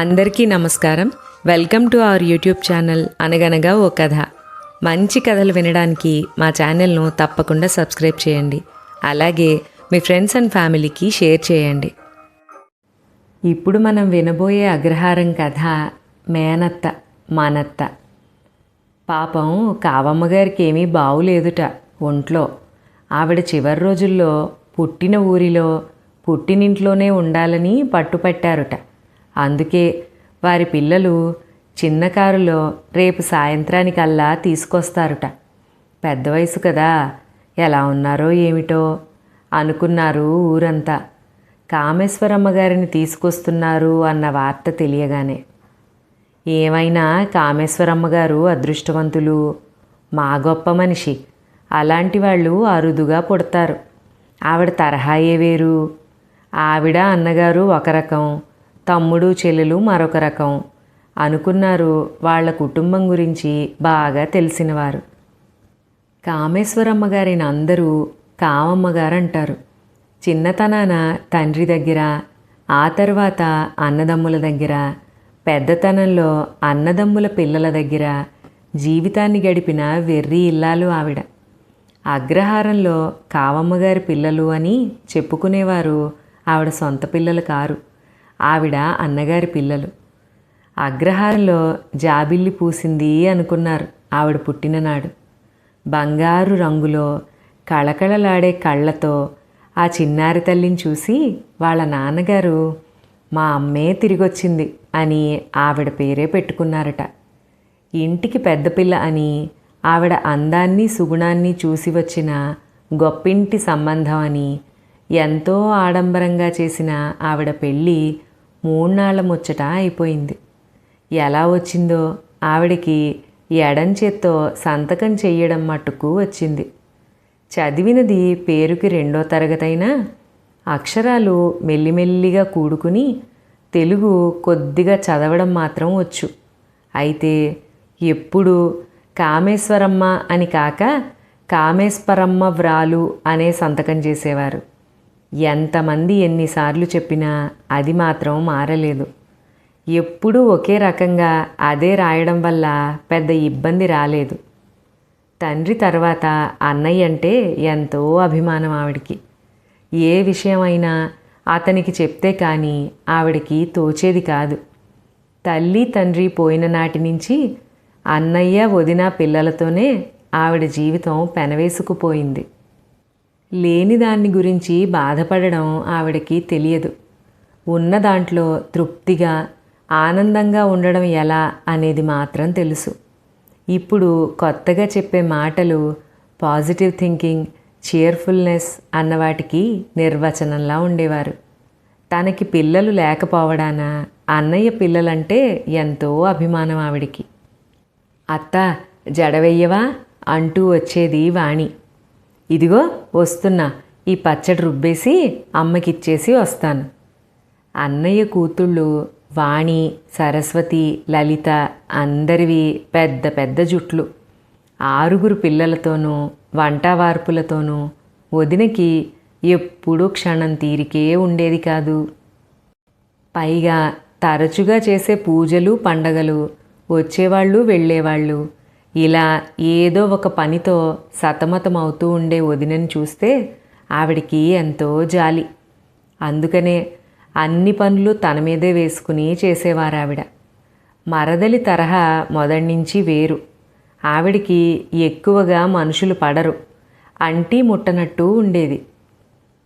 అందరికీ నమస్కారం. Welcome to our YouTube channel అనగనగా ఓ కథ. మంచి కథలు వినడానికి మా ఛానల్ను తప్పకుండా సబ్స్క్రైబ్ చేయండి. అలాగే మీ ఫ్రెండ్స్ అండ్ ఫ్యామిలీకి షేర్ చేయండి. ఇప్పుడు మనం వినబోయే అగ్రహారం కథ మేనత్త మానత్త. పాపం కావమ్మ గారికి ఏమీ బావులేదుట ఒంట్లో. ఆవిడ చివరి రోజుల్లో పుట్టిన ఊరిలో పుట్టినింట్లోనే ఉండాలని పట్టుపట్టారుట. అందుకే వారి పిల్లలు చిన్న కారులో రేపు సాయంత్రానికల్లా తీసుకొస్తారుట. పెద్ద వయసు కదా ఎలా ఉన్నారో ఏమిటో అనుకున్నారు ఊరంతా. కామేశ్వరమ్మ గారిని తీసుకొస్తున్నారు అన్న వార్త తెలియగానే. ఏమైనా కామేశ్వరమ్మ గారు అదృష్టవంతులు మా గొప్ప మనిషి అలాంటి వాళ్ళు అరుదుగా పుడతారు. ఆవిడ తరహాయే వేరు. ఆవిడ అన్నగారు ఒక రకం. తమ్ముడు చెల్లెలు మరొక రకం. అనుకున్నారు వాళ్ళ కుటుంబం గురించి బాగా తెలిసినవారు. కామేశ్వరమ్మ గారిని అందరూ కామమ్మ గారు అంటారు చిన్నతనాన తండ్రి దగ్గర ఆ తర్వాత అన్నదమ్ముల దగ్గర పెద్దతనంలో అన్నదమ్ముల పిల్లల దగ్గర జీవితాన్ని గడిపిన వెర్రి ఇల్లాలు ఆవిడ. అగ్రహారంలో కావమ్మగారి పిల్లలు అని చెప్పుకునేవారు ఆవిడ సొంత పిల్లలు కారు. ఆవిడ అన్నగారి పిల్లలు. అగ్రహారంలో జాబిల్లి పూసింది అనుకున్నారు ఆవిడ పుట్టిననాడు. బంగారు రంగులో కళకళలాడే కళ్ళతో ఆ చిన్నారి తల్లిని చూసి వాళ్ళ నాన్నగారు మా అమ్మే తిరిగొచ్చింది అని ఆవిడ పేరే పెట్టుకున్నారట. ఇంటికి పెద్ద పిల్ల అని ఆవిడ అందాన్ని సుగుణాన్ని చూసి వచ్చిన గొప్పింటి సంబంధం అని ఎంతో ఆడంబరంగా చేసిన ఆవిడ పెళ్ళి మూడ్నాళ్ళ ముచ్చట అయిపోయింది. ఎలా వచ్చిందో ఆవిడకి ఎడం చేత్తో సంతకం చెయ్యడం మట్టుకు వచ్చింది. చదివినది పేరుకి రెండో తరగతైనా అక్షరాలు మెల్లిమెల్లిగా కూడుకుని తెలుగు కొద్దిగా చదవడం మాత్రం వచ్చు. అయితే ఎప్పుడు కామేశ్వరమ్మ అని కాక కామేశ్వరమ్మ వ్రాలు అనే సంతకం చేసేవారు. ఎంతమంది ఎన్నిసార్లు చెప్పినా అది మాత్రం మారలేదు. ఎప్పుడూ ఒకే రకంగా అదే రాయడం వల్ల పెద్ద ఇబ్బంది రాలేదు. తండ్రి తర్వాత అన్నయ్య అంటే ఎంతో అభిమానం ఆవిడికి. ఏ విషయమైనా అతనికి చెప్తే కానీ ఆవిడికి తోచేది కాదు. తల్లి తండ్రి పోయిన నాటి నుంచి అన్నయ్య వదిన పిల్లలతోనే ఆవిడ జీవితం పెనవేసుకుపోయింది. లేని దాన్ని గురించి బాధపడడం ఆవిడకి తెలియదు. ఉన్న దాంట్లో తృప్తిగా ఆనందంగా ఉండడం ఎలా అనేది మాత్రం తెలుసు. ఇప్పుడు కొత్తగా చెప్పే మాటలు పాజిటివ్ థింకింగ్ చీర్ఫుల్నెస్ అన్న వాటికి నిర్వచనంలా ఉండేవారు. తనకి పిల్లలు లేకపోవడాన అన్నయ్య పిల్లలంటే ఎంతో అభిమానం ఆవిడికి. అత్త జడవెయ్యవా? అంటూ వచ్చేది వాణి. ఇదిగో వస్తున్నా. ఈ పచ్చడి రుబ్బేసి అమ్మకిచ్చేసి వస్తాను. అన్నయ్య కూతుళ్ళు వాణి సరస్వతి లలిత అందరివి పెద్ద పెద్ద జుట్లు. ఆరుగురు పిల్లలతోనూ వంట వార్పులతోనూ వదినకి ఎప్పుడూ క్షణం తీరికే ఉండేది కాదు. పైగా తరచుగా చేసే పూజలు పండగలు వచ్చేవాళ్ళు వెళ్ళేవాళ్ళు. ఇలా ఏదో ఒక పనితో సతమతమవుతూ ఉండే వదినని చూస్తే ఆవిడికి ఎంతో జాలి. అందుకనే అన్ని పనులు తన మీదే వేసుకుని చేసేవారు ఆవిడ మరదలి తరహా మొదటి నుంచి వేరు. ఆవిడికి ఎక్కువగా మనుషులు పడరు. అంటీ ముట్టనట్టు ఉండేది.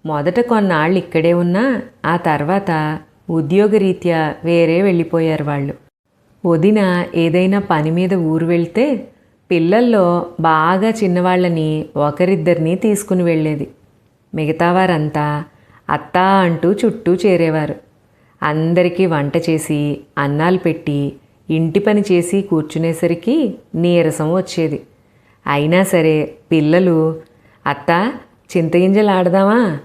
మొదట కొన్నాళ్ళు ఇక్కడే ఉన్నా ఆ తర్వాత ఉద్యోగరీత్యా వేరే వెళ్ళిపోయారు వాళ్ళు. వదిన ఏదైనా పని మీద ఊరు వెళ్తే పిల్లల్లో బాగా చిన్నవాళ్ళని ఒకరిద్దరిని తీసుకుని వెళ్ళేది. మిగతా వారంతా అత్తా అంటూ చుట్టూ చేరేవారు. అందరికీ వంట చేసి అన్నాలు పెట్టి ఇంటి పని చేసి కూర్చునేసరికి నీరసం వచ్చేది. అయినా సరే పిల్లలు అత్త చింతగింజలు ఆడదామా?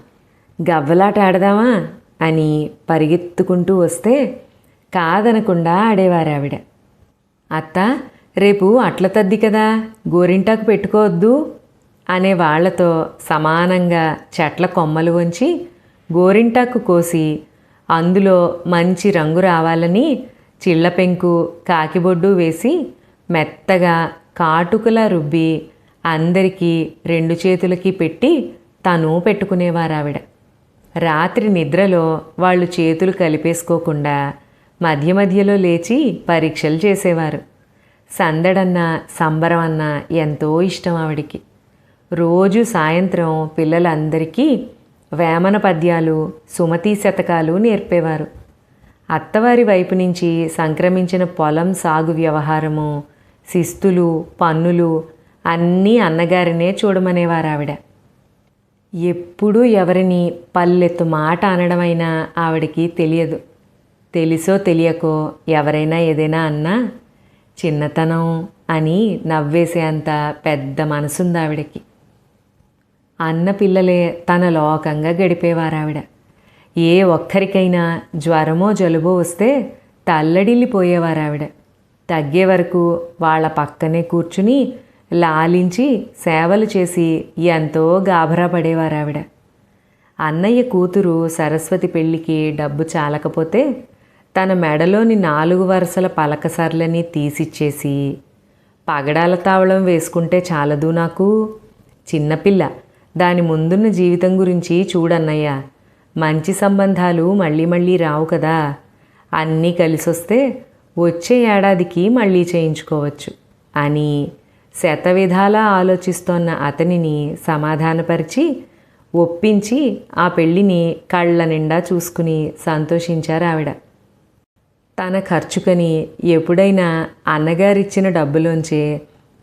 గవ్వలాట ఆడదామా? అని పరిగెత్తుకుంటూ వస్తే కాదనకుండా ఆడేవారు ఆవిడ అత్త రేపు అట్ల తద్ది కదా గోరింటాకు పెట్టుకోవద్దు అనే వాళ్ళతో సమానంగా చెట్ల కొమ్మలు వంచి గోరింటాకు కోసి అందులో మంచి రంగు రావాలని చిల్లపెంకు కాకిబొడ్డు వేసి మెత్తగా కాటుకలా రుబ్బి అందరికీ రెండు చేతులకి పెట్టి తను పెట్టుకునేవారు ఆవిడ రాత్రి నిద్రలో వాళ్ళు చేతులు కలిపేసుకోకుండా మధ్య మధ్యలో లేచి పరీక్షలు చేసేవారు. సందడన్నా సంబరం అన్న ఎంతో ఇష్టం ఆవిడికి. రోజు సాయంత్రం పిల్లలందరికీ వేమన పద్యాలు సుమతి శతకాలు నేర్పేవారు. అత్తవారి వైపు నుంచి సంక్రమించిన పొలం సాగు వ్యవహారము శిస్తులు పన్నులు అన్నీ అన్నగారినే చూడమనేవారు ఆవిడ ఎప్పుడూ ఎవరిని పల్లెత్తు మాట అనడమైనా ఆవిడకి తెలియదు. తెలుసో తెలియకో ఎవరైనా ఏదైనా అన్నా చిన్నతనం అని నవ్వేసేంత పెద్ద మనసుంది ఆవిడకి. అన్న పిల్లలే తన లోకంగా గడిపేవారు ఆవిడ ఏ ఒక్కరికైనా జ్వరమో జలుబో వస్తే తల్లడిల్లిపోయేవారావిడ. తగ్గే వరకు వాళ్ళ పక్కనే కూర్చుని లాలించి సేవలు చేసి ఎంతో గాభరా పడేవారు ఆవిడ అన్నయ్య కూతురు సరస్వతి పెళ్ళికి డబ్బు చాలకపోతే తన మెడలోని నాలుగు వరుసల పలకసర్లని తీసిచ్చేసి పగడాల తావళం వేసుకుంటే చాలదు నాకు? చిన్నపిల్ల దాని ముందున్న జీవితం గురించి చూడన్నయ్య మంచి సంబంధాలు మళ్ళీ మళ్ళీ రావు కదా? అన్నీ కలిసొస్తే వచ్చే ఏడాదికి మళ్ళీ చేయించుకోవచ్చు అని శతవిధాలా ఆలోచిస్తోన్న అతనిని సమాధానపరిచి ఒప్పించి ఆ పెళ్ళిని కళ్ళ నిండా చూసుకుని సంతోషించారు ఆవిడ తన ఖర్చుకని ఎప్పుడైనా అన్నగారిచ్చిన డబ్బులోంచే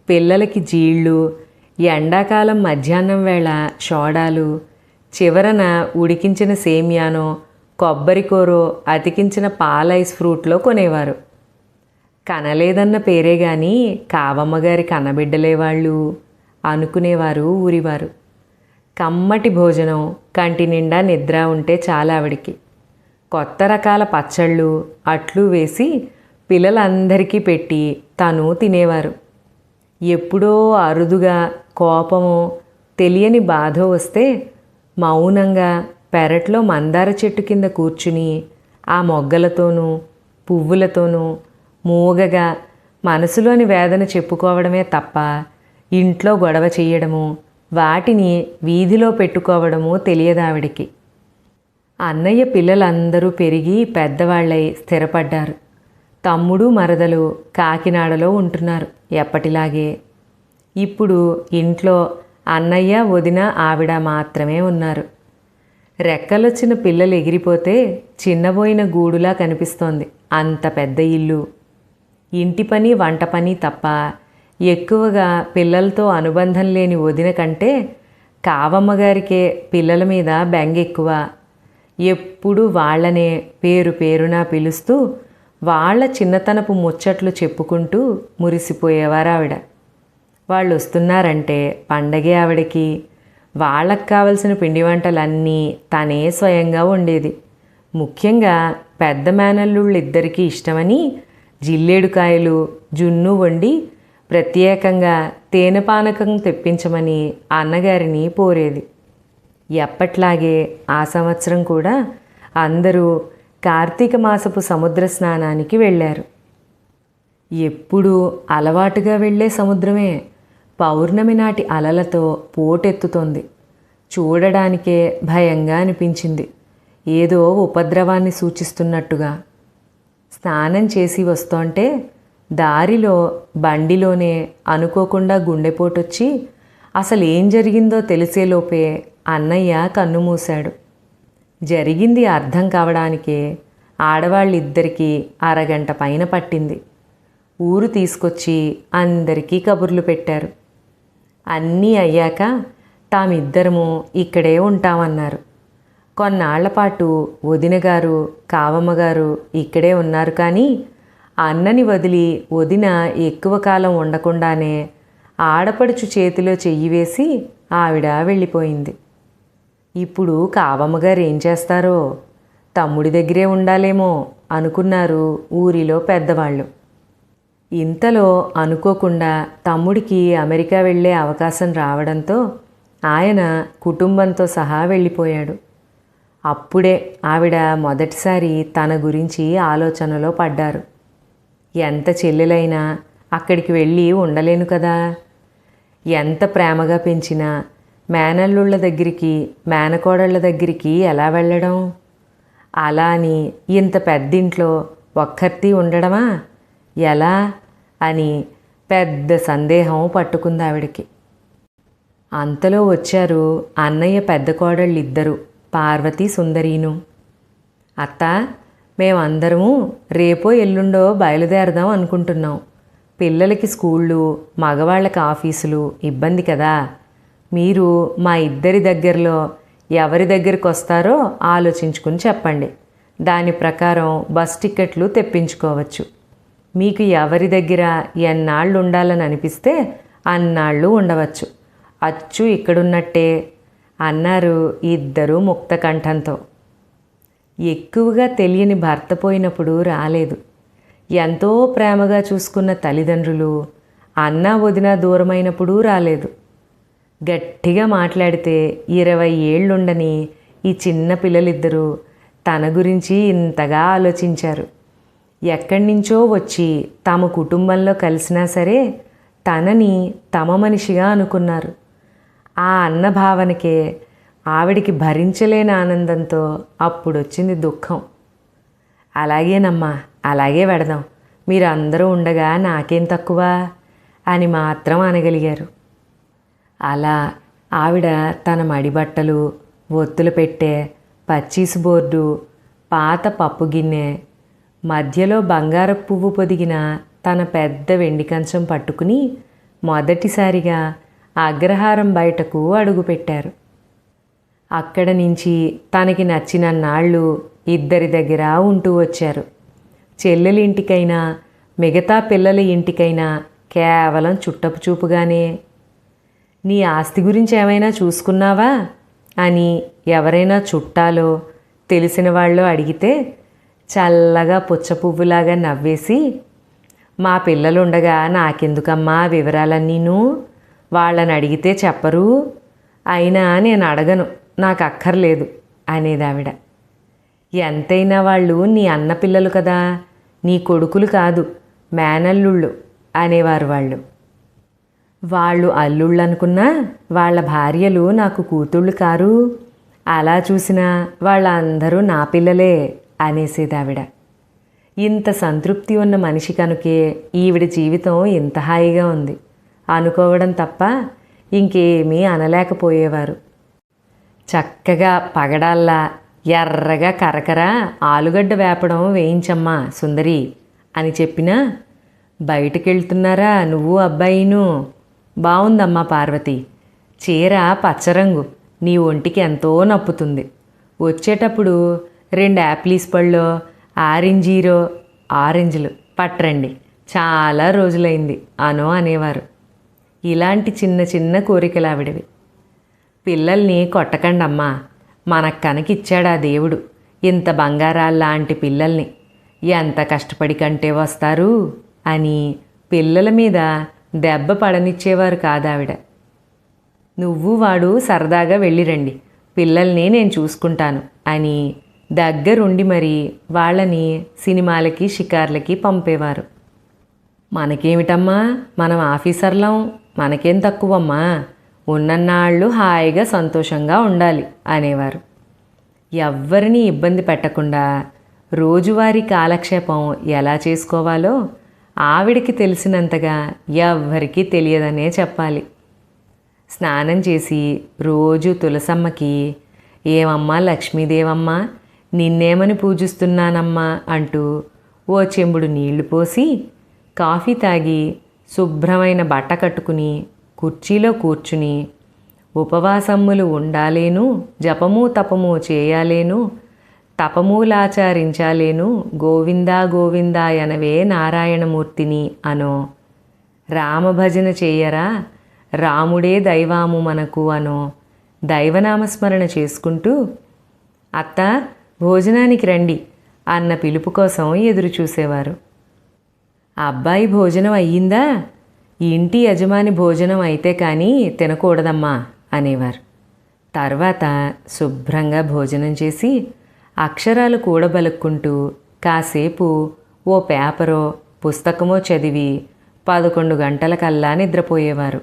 పిల్లలకి జీళ్ళు ఎండాకాలం మధ్యాహ్నం వేళ షోడాలు చివరన ఉడికించిన సేమియానో కొబ్బరికూరో అతికించిన పాల ఐస్ ఫ్రూట్లో కొనేవారు. కనలేదన్న పేరే గాని కావమ్మగారి కనబిడ్డలే వాళ్ళు అనుకునేవారు ఊరివారు. కమ్మటి భోజనం కంటి నిండా నిద్ర ఉంటే చాలా ఆవిడికి. కొత్త రకాల పచ్చళ్ళు అట్లు వేసి పిల్లలందరికీ పెట్టి తను తినేవారు. ఎప్పుడో అరుదుగా కోపమో తెలియని బాధ వస్తే మౌనంగా పెరట్లో మందార చెట్టు కింద కూర్చుని ఆ మొగ్గలతోనూ పువ్వులతోనూ మూగగా మనసులోని వేదన చెప్పుకోవడమే తప్ప ఇంట్లో గొడవ చేయడము వాటిని వీధిలో పెట్టుకోవడము తెలియదావిడికి. అన్నయ్య పిల్లలందరూ పెరిగి పెద్దవాళ్ళై స్థిరపడ్డారు. తమ్ముడు మరదలు కాకినాడలో ఉంటున్నారు ఎప్పటిలాగే. ఇప్పుడు ఇంట్లో అన్నయ్య వదిన ఆవిడ మాత్రమే ఉన్నారు. రెక్కలొచ్చిన పిల్లలు ఎగిరిపోతే చిన్నబోయిన గూడులా కనిపిస్తోంది అంత పెద్ద ఇల్లు. ఇంటి పని వంట పని తప్ప ఎక్కువగా పిల్లలతో అనుబంధం లేని వదిన కంటే కావమ్మగారికే పిల్లల మీద బెంగ ఎక్కువ ఎప్పుడు వాళ్ళనే పేరు పేరున పిలుస్తూ వాళ్ళ చిన్నతనపు ముచ్చట్లు చెప్పుకుంటూ మురిసిపోయేవారు ఆవిడ వాళ్ళు వస్తున్నారంటే పండగే ఆవిడకి. వాళ్ళకు కావలసిన పిండి వంటలన్నీ తనే స్వయంగా వండేది. ముఖ్యంగా పెద్ద మేనల్లుళ్ళు ఇద్దరికీ ఇష్టమని జిల్లేడుకాయలు జున్ను వండి ప్రత్యేకంగా తేనె పానకం తెప్పించమని అన్నగారిని పోరేది. ఎప్పట్లాగే ఆ సంవత్సరం కూడా అందరూ కార్తీక మాసపు సముద్ర స్నానానికి వెళ్ళారు. ఎప్పుడూ అలవాటుగా వెళ్ళే సముద్రమే. పౌర్ణమి నాటి అలలతో పోటెత్తుతోంది. చూడడానికే భయంగా అనిపించింది. ఏదో ఉపద్రవాన్ని సూచిస్తున్నట్టుగా. స్నానం చేసి వస్తోంటే దారిలో బండిలోనే అనుకోకుండా గుండెపోటొచ్చి అసలు ఏం జరిగిందో తెలిసేలోపే అన్నయ్య కన్ను మూశాడు జరిగింది అర్థం కావడానికే ఆడవాళ్ళిద్దరికీ అరగంట పైన పట్టింది. ఊరు తీసుకొచ్చి అందరికీ కబుర్లు పెట్టారు. అన్నీ అయ్యాక తామిద్దరము ఇక్కడే ఉంటామన్నారు. కొన్నాళ్ళపాటు పాటు గారు కావమ్మగారు ఇక్కడే ఉన్నారు కానీ అన్నని వదిలి వదిన ఎక్కువ కాలం ఉండకుండానే ఆడపడుచు చేతిలో చెయ్యి వేసి ఆవిడ వెళ్ళిపోయింది. ఇప్పుడు కావమ్మగారు ఏం చేస్తారో? తమ్ముడి దగ్గరే ఉండాలేమో అనుకున్నారు ఊరిలో పెద్దవాళ్ళు. ఇంతలో అనుకోకుండా తమ్ముడికి అమెరికా వెళ్ళే అవకాశం రావడంతో ఆయన కుటుంబంతో సహా వెళ్ళిపోయాడు. అప్పుడే ఆవిడ మొదటిసారి తన గురించి ఆలోచనలో పడ్డారు. ఎంత చెల్లెలైనా అక్కడికి వెళ్ళి ఉండలేను కదా? ఎంత ప్రేమగా పెంచినా మేనల్లుళ్ళ దగ్గరికి మేనకోడళ్ళ దగ్గరికి ఎలా వెళ్ళడం? అలా అని ఇంత పెద్దింట్లో ఒక్కర్తి ఉండడమా? ఎలా? అని పెద్ద సందేహం పట్టుకుంది ఆవిడకి. అంతలో వచ్చారు అన్నయ్య పెద్ద కోడళ్ళు ఇద్దరు పార్వతి సుందరీను. అత్త మేమందరము రేపో ఎల్లుండో బయలుదేరదాం అనుకుంటున్నాం. పిల్లలకి స్కూళ్ళు మగవాళ్ళకి ఆఫీసులు ఇబ్బంది కదా. మీరు మా ఇద్దరి దగ్గరలో ఎవరి దగ్గరికి వస్తారో ఆలోచించుకుని చెప్పండి. దాని ప్రకారం బస్ టికెట్లు తెప్పించుకోవచ్చు. మీకు ఎవరి దగ్గర ఎన్నాళ్ళు ఉండాలని అనిపిస్తే అన్నాళ్ళు ఉండవచ్చు. అచ్చు ఇక్కడున్నట్టే అన్నారు ఇద్దరూ ముక్త కంఠంతో. ఎక్కువగా తెలియని భర్త పోయినప్పుడు రాలేదు. ఎంతో ప్రేమగా చూసుకున్న తల్లిదండ్రులు అన్న వదిన దూరమైనప్పుడు రాలేదు. గట్టిగా మాట్లాడితే ఇరవై ఏళ్ళుండని ఈ చిన్న పిల్లలిద్దరూ తన గురించి ఇంతగా ఆలోచించారు. ఎక్కడి నుంచో వచ్చి తమ కుటుంబంలో కలిసినా సరే తనని తమ మనిషిగా అనుకున్నారు. ఆ అన్న భావనకే ఆవిడికి భరించలేని ఆనందంతో అప్పుడొచ్చింది దుఃఖం. అలాగేనమ్మా అలాగే పెడదాం మీరు అందరూ ఉండగా నాకేం తక్కువ అని మాత్రం అనగలిగారు. అలా ఆవిడ తన మడిబట్టలు ఒత్తులు పెట్టే పచ్చీస్ బోర్డు పాత పప్పు గిన్నె మధ్యలో బంగారపు పువ్వు పొదిగిన తన పెద్ద వెండి కంచం పట్టుకుని మొదటిసారిగా అగ్రహారం బయటకు అడుగుపెట్టారు అక్కడ నుంచి తనకి నచ్చిన నాళ్ళు ఇద్దరి దగ్గర ఉంటూ వచ్చారు. చెల్లెలింటికైనా మిగతా పిల్లల ఇంటికైనా కేవలం చుట్టపు చూపుగానే నీ ఆస్తి గురించి ఏమైనా చూసుకున్నావా? అని ఎవరైనా చుట్టాలో తెలిసిన వాళ్ళు అడిగితే చల్లగా పుచ్చ పువ్వులాగా నవ్వేసి మా పిల్లలుండగా నాకెందుకమ్మా వివరాలన్నీను వాళ్ళని అడిగితే చెప్పరు. అయినా నేను అడగను. నాకు అక్కర్లేదు అనేది ఆవిడ ఎంతైనా వాళ్ళు నీ అన్న పిల్లలు కదా. నీ కొడుకులు కాదు. మేనల్లుళ్ళు అనేవారు వాళ్ళు. వాళ్ళు అల్లుళ్ళు అనుకున్నా వాళ్ళ భార్యలు నాకు కూతుళ్ళు కారు. అలా చూసినా వాళ్ళందరూ నా పిల్లలే అనేసేది ఆవిడ. ఇంత సంతృప్తి ఉన్న మనిషి కనుకే ఈవిడ జీవితం ఇంత హాయిగా ఉంది. అనుకోవడం తప్ప ఇంకేమీ అనలేకపోయేవారు. చక్కగా పగడాల్లా ఎర్రగా కరకర ఆలుగడ్డ వేపడం వేయించమ్మా సుందరి అని చెప్పినా బయటకెళ్తున్నారా నువ్వు అబ్బాయిను? బాగుందమ్మా పార్వతి. చీర పచ్చరంగు నీ ఒంటికి ఎంతో నప్పుతుంది. వచ్చేటప్పుడు రెండు యాప్లీస్ పళ్ళు ఆరెంజీరో ఆరెంజ్లు పట్టరండి చాలా రోజులైంది అనో అనేవారు. ఇలాంటి చిన్న చిన్న కోరికలు ఆవిడవి పిల్లల్ని కొట్టకండమ్మా. మనకు కనకిచ్చాడా దేవుడు ఇంత బంగారాల్లాంటి పిల్లల్ని. ఎంత కష్టపడి కంటే వస్తారు? అని పిల్లల మీద దెబ్బ పడనిచ్చేవారు కాదావిడ. నువ్వు వాడు సరదాగా వెళ్ళిరండి. పిల్లల్ని నేను చూసుకుంటాను అని దగ్గరుండి మరి వాళ్ళని సినిమాలకి షికార్లకి పంపేవారు. మనకేమిటమ్మా? మనం ఆఫీసర్లం. మనకేం తక్కువమ్మా? ఉన్నన్నాళ్ళు హాయిగా సంతోషంగా ఉండాలి అనేవారు. ఎవ్వరినీ ఇబ్బంది పెట్టకుండా రోజువారీ కాలక్షేపం ఎలా చేసుకోవాలో ఆవిడికి తెలిసినంతగా ఎవ్వరికీ తెలియదనే చెప్పాలి. స్నానం చేసి రోజు తులసమ్మకి ఏమమ్మా లక్ష్మీదేవమ్మ నిన్నేమని పూజిస్తున్నానమ్మా అంటూ ఓ చెంబుడు నీళ్ళు పోసి కాఫీ తాగి శుభ్రమైన బట్ట కట్టుకుని కుర్చీలో కూర్చుని ఉపవాసమ్ములు ఉండాలేను జపము తపము చేయాలేను తపమూలాచారించాలేను. గోవిందా గోవిందా అనవే నారాయణమూర్తిని అనో. రామభజన చేయరా? రాముడే దైవాము మనకు అనో. దైవనామస్మరణ చేసుకుంటూ అత్త భోజనానికి రండి అన్న పిలుపు కోసం ఎదురు చూసేవారు అబ్బాయి భోజనం అయ్యిందా? ఇంటి యజమాని భోజనం అయితే కానీ తినకూడదమ్మా అనేవారు. తర్వాత శుభ్రంగా భోజనం చేసి అక్షరాలు కూడబలుక్కుంటూ కాసేపు ఓ పేపరో పుస్తకమో చదివి పదకొండు గంటలకల్లా నిద్రపోయేవారు.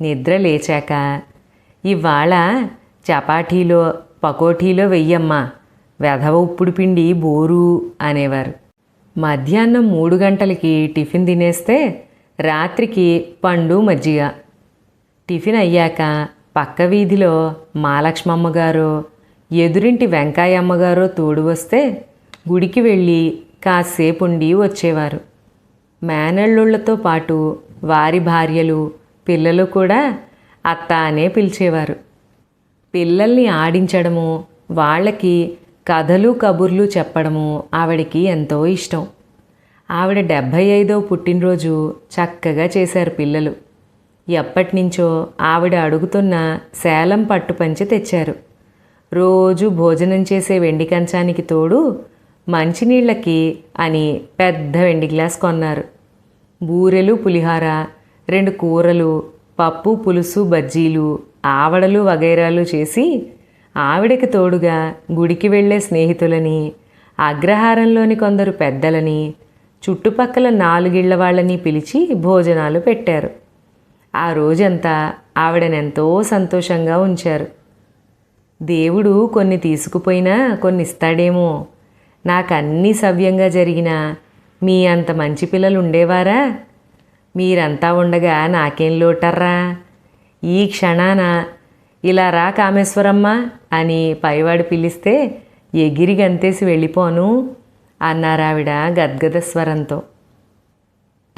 నిద్ర లేచాక ఇవాళ చపాటీలో పకోటీలో వెయ్యమ్మా వెధవ ఉప్పుడు పిండి బోరు అనేవారు. మధ్యాహ్నం మూడు గంటలకి టిఫిన్ తినేస్తే రాత్రికి పండు మజ్జిగ. టిఫిన్ అయ్యాక పక్క వీధిలో మాలక్ష్మమ్మ గారో ఎదురింటి వెంకాయమ్మగారో తోడు వస్తే గుడికి వెళ్ళి కాసేపు ఉండి వచ్చేవారు. మేనళ్ళుళ్ళతో పాటు వారి భార్యలు పిల్లలు కూడా అత్త అనే పిలిచేవారు. పిల్లల్ని ఆడించడము వాళ్ళకి కథలు కబుర్లు చెప్పడము ఆవిడకి ఎంతో ఇష్టం. ఆవిడ డెబ్భై ఐదో పుట్టినరోజు చక్కగా చేశారు పిల్లలు. ఎప్పటినుంచో ఆవిడ అడుగుతున్న సేలం పట్టు పంచి తెచ్చారు. రోజు భోజనం చేసే వెండి కంచానికి తోడు మంచినీళ్ళకి అని పెద్ద వెండి గ్లాస్ కొన్నారు. బూరెలు పులిహార రెండు కూరలు పప్పు పులుసు బజ్జీలు ఆవడలు వగైరాలు చేసి ఆవిడకి తోడుగా గుడికి వెళ్ళే స్నేహితులని అగ్రహారంలోని కొందరు పెద్దలని చుట్టుపక్కల నాలుగిళ్ళ వాళ్ళని పిలిచి భోజనాలు పెట్టారు. ఆ రోజంతా ఆవిడనెంతో సంతోషంగా ఉంచారు. దేవుడు కొన్ని తీసుకుపోయినా కొన్ని ఇస్తాడేమో నాకన్నీ సవ్యంగా జరిగినా మీ అంత మంచి పిల్లలు ఉండేవారా మీరంతా ఉండగా నాకేం లోటర్రా? ఈ క్షణాన ఇలా రా కామేశ్వరమ్మ అని పైవాడు పిలిస్తే ఎగిరి గంతేసి వెళ్ళిపోను అన్నారావిడ గద్గద స్వరంతో.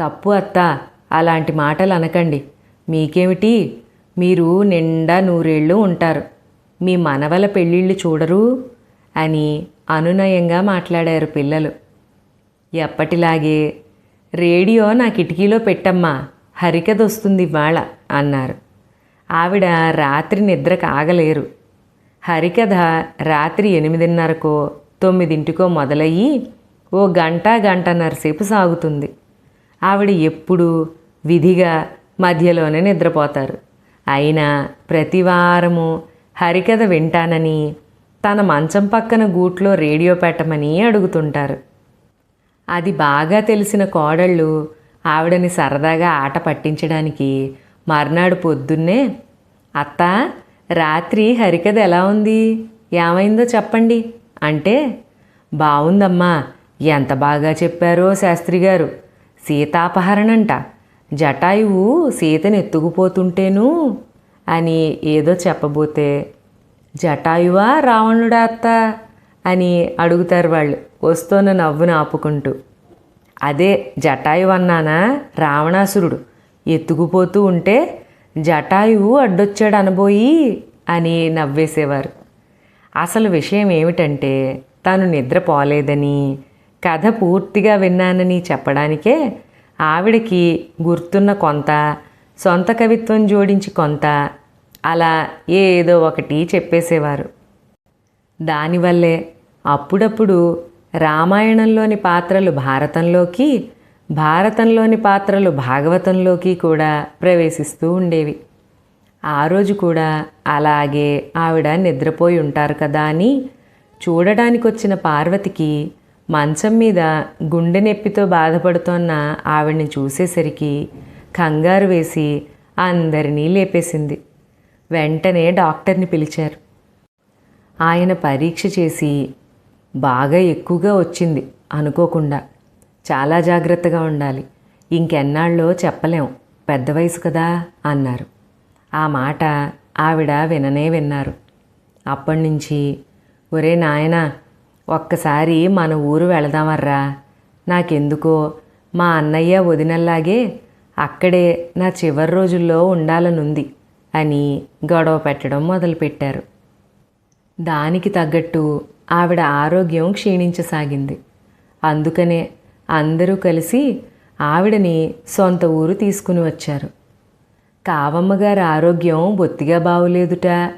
తప్పు అత్త అలాంటి మాటలు అనకండి మీకేమిటి? మీరు నిండా నూరేళ్ళు ఉంటారు. మీ మనవల పెళ్ళిళ్ళు చూడరు అని అనునయంగా మాట్లాడారు పిల్లలు. ఎప్పటిలాగే రేడియో నా కిటికీలో పెట్టమ్మా హరికథ వస్తుంది ఇవాళ అన్నారు. ఆవిడ రాత్రి నిద్ర కాగలేరు హరికథ రాత్రి ఎనిమిదిన్నరకో తొమ్మిదింటికో మొదలయ్యి ఓ గంట గంటన్నర సేపు సాగుతుంది. ఆవిడ ఎప్పుడు విధిగా మధ్యలోనే నిద్రపోతారు. అయినా ప్రతి వారము హరికథ వింటానని తన మంచం పక్కన గూట్లో రేడియో పెట్టమని అడుగుతుంటారు. అది బాగా తెలిసిన కోడళ్ళు ఆవిడని సరదాగా ఆట పట్టించడానికి మర్నాడు పొద్దున్నే అత్త రాత్రి హరికథ ఎలా ఉంది? ఏమైందో చెప్పండి అంటే బాగుందమ్మా ఎంత బాగా చెప్పారో శాస్త్రి గారు. సీతాపహరణంట. జటాయువు సీతను ఎత్తుకుపోతుంటేనూ అని ఏదో చెప్పబోతే జటాయువా రావణుడా అత్త? అని అడుగుతారు వాళ్ళు వస్తున్న నవ్వును ఆపుకుంటూ. అదే జటాయువు అన్నానా? రావణాసురుడు. ఎత్తుకుపోతూ ఉంటే జటాయువు అడ్డొచ్చాడు అనబోయి అని నవ్వేసేవారు. అసలు విషయం ఏమిటంటే తాను నిద్రపోలేదని కథ పూర్తిగా విన్నానని చెప్పడానికే ఆవిడకి గుర్తున్న కొంత సొంత కవిత్వం జోడించి కొంత అలా ఏదో ఒకటి చెప్పేసేవారు. దానివల్లే అప్పుడప్పుడు రామాయణంలోని పాత్రలు భారతంలోకి భారతంలోని పాత్రలు భాగవతంలోకి కూడా ప్రవేశిస్తూ ఉండేవి. ఆ రోజు కూడా అలాగే ఆవిడ నిద్రపోయి ఉంటారు కదా అని చూడడానికి వచ్చిన పార్వతికి మంచం మీద గుండె నొప్పితో బాధపడుతోన్న ఆవిడ్ని చూసేసరికి కంగారు వేసి అందరినీ లేపేసింది. వెంటనే డాక్టర్ని పిలిచారు. ఆయన పరీక్ష చేసి బాగా ఎక్కువగా వచ్చింది అనుకోకుండా. చాలా జాగ్రత్తగా ఉండాలి. ఇంకెన్నాళ్ళో చెప్పలేం. పెద్ద వయసు కదా అన్నారు. ఆ మాట ఆవిడ విననే విన్నారు. అప్పటి నుంచి ఒరే నాయనా ఒక్కసారి మన ఊరు వెళదామర్రా. నాకెందుకో మా అన్నయ్య వదినల్లాగే అక్కడే నా చివరి రోజుల్లో ఉండాలనుంది అని గొడవ పెట్టడం మొదలుపెట్టారు. దానికి తగ్గట్టు ఆవిడ ఆరోగ్యం క్షీణించసాగింది. అందుకనే అందరూ కలిసి ఆవిడని సొంత ఊరు తీసుకుని వచ్చారు. కావమ్మగారి ఆరోగ్యం బొత్తిగా బాగులేదుట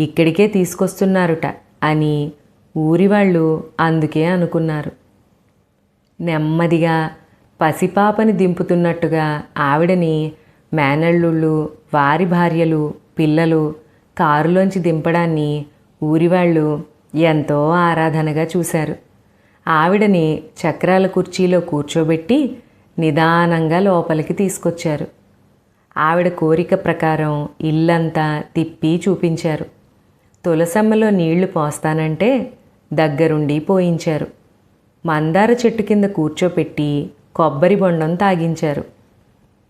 ఇక్కడికే తీసుకొస్తున్నారుట అని ఊరి వాళ్ళు అందుకే అనుకున్నారు. నెమ్మదిగా పసిపాపని దింపుతున్నట్టుగా ఆవిడని మేనల్లుళ్ళు వారి భార్యలు పిల్లలు కారులోంచి దింపడాన్ని ఊరివాళ్ళు ఎంతో ఆరాధనగా చూశారు. ఆవిడని చక్రాల కుర్చీలో కూర్చోబెట్టి నిదానంగా లోపలికి తీసుకొచ్చారు. ఆవిడ కోరిక ప్రకారం ఇల్లంతా తిప్పి చూపించారు. తులసమ్మలో నీళ్ళు పోస్తానంటే దగ్గరుండి పోయించారు. మందార చెట్టు కింద కూర్చోపెట్టి కొబ్బరి బొండం తాగించారు.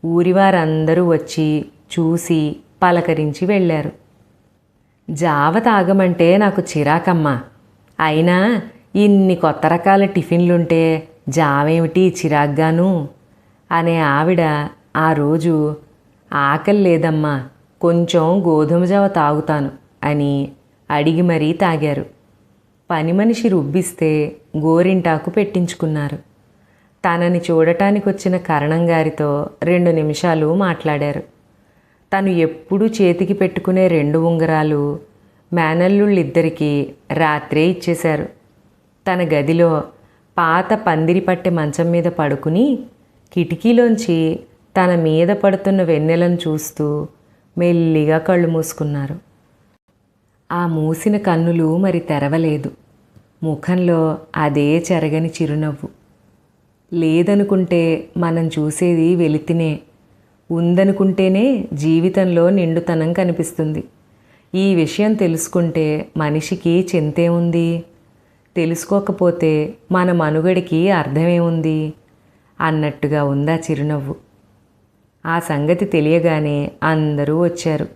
ఊరివారందరూ వచ్చి చూసి పలకరించి వెళ్ళారు. జావ తాగమంటే నాకు చిరాకమ్మా. అయినా ఇన్ని కొత్త రకాల టిఫిన్లుంటే జావేమిటి చిరాగ్గాను? అనే ఆవిడ ఆ రోజు ఆకలి లేదమ్మా కొంచెం గోధుమ జావ తాగుతాను అని అడిగి మరీ తాగారు. పని మనిషి రుబ్బిస్తే గోరింటాకు పెట్టించుకున్నారు. తనని చూడటానికి వచ్చిన కరణం గారితో రెండు నిమిషాలు మాట్లాడారు. తను ఎప్పుడూ చేతికి పెట్టుకునే రెండు ఉంగరాలు మేనల్లుళ్ళిద్దరికీ రాత్రే ఇచ్చేశారు. తన గదిలో పాత పందిరి పట్టె మంచం మీద పడుకుని కిటికీలోంచి తన మీద పడుతున్న వెన్నెలను చూస్తూ మెల్లిగా కళ్ళు మూసుకున్నారు. ఆ మూసిన కన్నులు మరి తెరవలేదు. ముఖంలో అదే చెరగని చిరునవ్వు. లేదనుకుంటే మనం చూసేది వెలితినే. ఉందనుకుంటేనే జీవితంలో నిండుతనం కనిపిస్తుంది. ఈ విషయం తెలుసుకుంటే మనిషికి చింతే ఉంది. తెలుసుకోకపోతే మన మనుగడికి అర్థమేముంది అన్నట్టుగా ఉందా చిరునవ్వు. ఆ సంగతి తెలియగానే అందరూ వచ్చారు.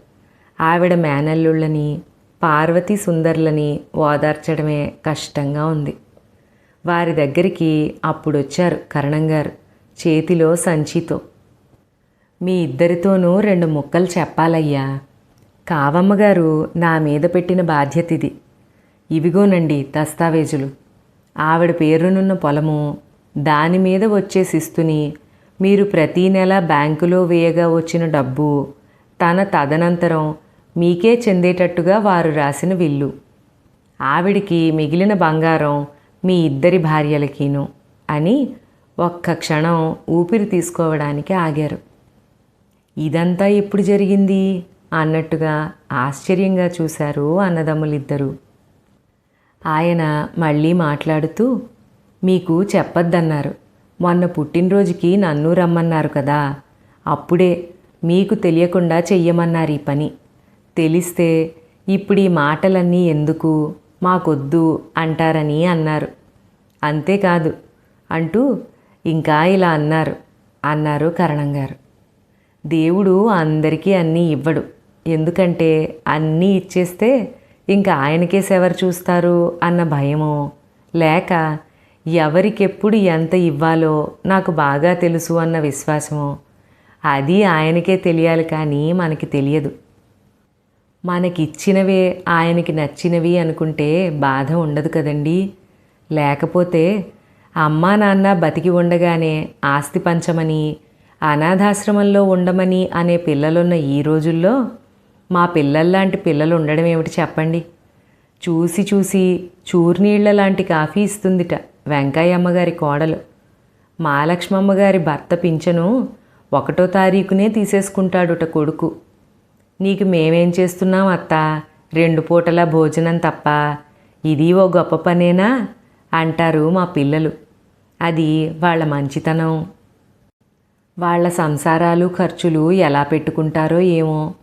ఆవిడ మేనల్లుళ్ళని పార్వతీ సుందర్లని ఓదార్చడమే కష్టంగా ఉంది. వారి దగ్గరికి అప్పుడొచ్చారు కరణంగారు చేతిలో సంచితో. మీ ఇద్దరితోనూ రెండు ముక్కలు చెప్పాలయ్యా. కావమ్మగారు నా మీద పెట్టిన బాధ్యత ఇది ఇవిగోనండి దస్తావేజులు. ఆవిడ పేరునున్న పొలము దాని మీద వచ్చే శిస్తుని మీరు ప్రతీ నెల బ్యాంకులో వేయగా వచ్చిన డబ్బు తన తదనంతరం మీకే చెందేటట్టుగా వారు రాసిన విల్లు. ఆవిడికి మిగిలిన బంగారం మీ ఇద్దరి భార్యలకిను అని ఒక్క క్షణం ఊపిరి తీసుకోవడానికి ఆగారు. ఇదంతా ఎప్పుడు జరిగింది? అన్నట్టుగా ఆశ్చర్యంగా చూశారు అన్నదమ్ములిద్దరూ. ఆయన మళ్ళీ మాట్లాడుతూ మీకు చెప్పొద్దన్నారు. మొన్న పుట్టినరోజుకి నన్ను రమ్మన్నారు కదా. అప్పుడే మీకు తెలియకుండా చెయ్యమన్నారు ఈ పని. తెలిస్తే ఇప్పుడు ఈ మాటలన్నీ ఎందుకు? మాకొద్దు అంటారని అన్నారు. అంతేకాదు అంటూ ఇంకా ఇలా అన్నారు అన్నారు కరణం గారు. దేవుడు అందరికీ అన్నీ ఇవ్వడు. ఎందుకంటే అన్నీ ఇచ్చేస్తే ఇంకా ఆయనకేసెవరు చూస్తారు అన్న భయమో? లేక ఎవరికెప్పుడు ఎంత ఇవ్వాలో నాకు బాగా తెలుసు అన్న విశ్వాసమో? అది ఆయనకే తెలియాలి కానీ మనకి తెలియదు. మనకిచ్చినవే ఆయనకి నచ్చినవి అనుకుంటే బాధ ఉండదు కదండి. లేకపోతే అమ్మా నాన్న బతికి ఉండగానే ఆస్తి పంచమని అనాథాశ్రమంలో ఉండమని అనే పిల్లలున్న ఈ రోజుల్లో మా పిల్లల్లాంటి పిల్లలు ఉండడం ఏమిటి చెప్పండి? చూసి చూసి చూర్నీళ్ళ లాంటి కాఫీ ఇస్తుందిట వెంకయ్యమ్మ గారి కోడలు. మాలక్ష్మమ్మ గారి భర్త పింఛను ఒకటో తారీఖునే తీసేసుకుంటాడుట కొడుకు. నీకు మేమేం చేస్తున్నాం అత్త? రెండు పూటల భోజనం తప్ప. ఇది ఓ గొప్ప పనేనా? అంటారు మా పిల్లలు. అది వాళ్ళ మంచితనం. వాళ్ళ సంసారాలు ఖర్చులు ఎలా పెట్టుకుంటారో ఏమో.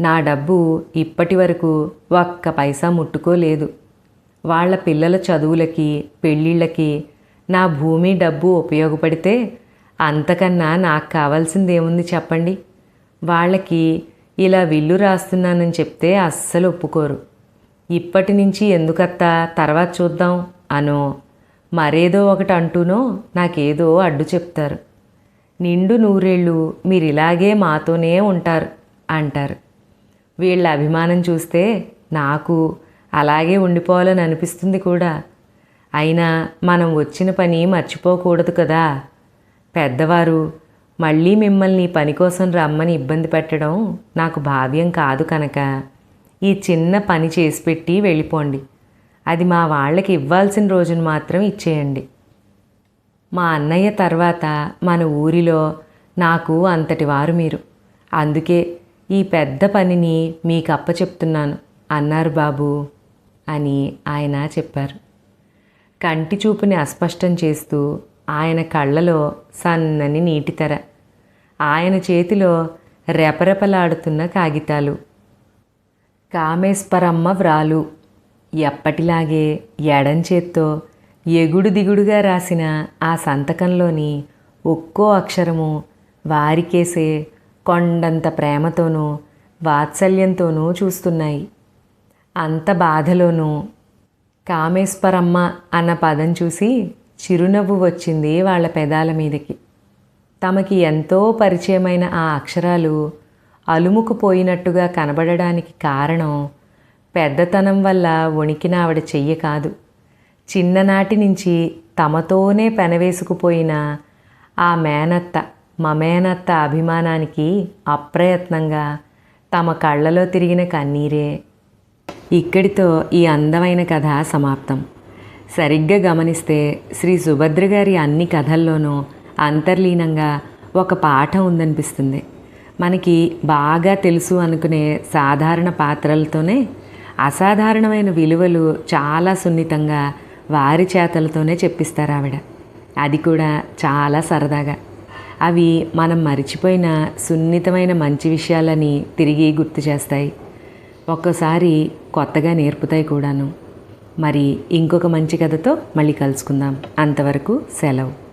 నా డబ్బు ఇప్పటి వరకు ఒక్క పైసా ముట్టుకోలేదు. వాళ్ళ పిల్లల చదువులకి పెళ్ళిళ్ళకి నా భూమి డబ్బు ఉపయోగపడితే అంతకన్నా నాకు కావాల్సిందేముంది చెప్పండి? వాళ్ళకి ఇలా విల్లు రాస్తున్నానని చెప్తే అస్సలు ఒప్పుకోరు. ఇప్పటి నుంచి ఎందుకత్తా? తర్వాత చూద్దాం అనో. మరేదో ఒకటి అంటూనో నాకేదో అడ్డు చెప్తారు. నిండు నూరేళ్ళు మీరు ఇలాగే మాతోనే ఉంటారు అంటారు. వీళ్ళ అభిమానం చూస్తే నాకు అలాగే ఉండిపోవాలని అనిపిస్తుంది కూడా. అయినా మనం వచ్చిన పని మర్చిపోకూడదు కదా. పెద్దవారు మళ్ళీ మిమ్మల్ని పని కోసం రమ్మని ఇబ్బంది పెట్టడం నాకు భావ్యం కాదు కనుక. ఈ చిన్న పని చేసి పెట్టి వెళ్ళిపోండి. అది మా వాళ్ళకి ఇవ్వాల్సిన రోజును మాత్రం ఇచ్చేయండి. మా అన్నయ్య తర్వాత మన ఊరిలో నాకు అంతటి వారు మీరు. అందుకే ఈ పెద్ద పనిని మీకు అప్పచెప్తున్నాను అన్నారు బాబు అని ఆయన చెప్పారు. కంటి చూపుని అస్పష్టం చేస్తూ ఆయన కళ్ళలో సన్నని నీటితెర ఆయన చేతిలో రెపరెపలాడుతున్న కాగితాలు. కామేశ్వరమ్మ వ్రాలు. ఎప్పటిలాగే ఎడం చేత్తో ఎగుడు దిగుడుగా రాసిన ఆ సంతకంలోని ఒక్కో అక్షరము వారికేసే కొండంత ప్రేమతోనూ వాత్సల్యంతోనూ చూస్తున్నాయి. అంత బాధలోనూ కామేశ్వరమ్మ అన్న పదం చూసి చిరునవ్వు వచ్చింది వాళ్ళ పెదాల మీదకి. తమకి ఎంతో పరిచయమైన ఆ అక్షరాలు అలుముకుపోయినట్టుగా కనబడడానికి కారణం పెద్దతనం వల్ల వణికిన ఆవిడ చెయ్య కాదు. చిన్ననాటి నుంచి తమతోనే పెనవేసుకుపోయిన ఆ మేనత్త మమేనత్త అభిమానానికి అప్రయత్నంగా తమ కళ్ళలో తిరిగిన కన్నీరే. ఇక్కడితో ఈ అందమైన కథ సమాప్తం. సరిగ్గా గమనిస్తే శ్రీ సుభద్ర గారి అన్ని కథల్లోనూ అంతర్లీనంగా ఒక పాఠం ఉందనిపిస్తుంది. మనకి బాగా తెలుసు అనుకునే సాధారణ పాత్రలతోనే అసాధారణమైన విలువలు చాలా సున్నితంగా వారి చేతలతోనే చెప్పిస్తారు ఆవిడ. అది కూడా చాలా సరదాగా. అవి మనం మరిచిపోయిన సున్నితమైన మంచి విషయాలని తిరిగి గుర్తు చేస్తాయి. ఒక్కోసారి కొత్తగా నేర్పుతాయి కూడాను. మరి ఇంకొక మంచి కథతో మళ్ళీ కలుసుకుందాం. అంతవరకు సెలవు.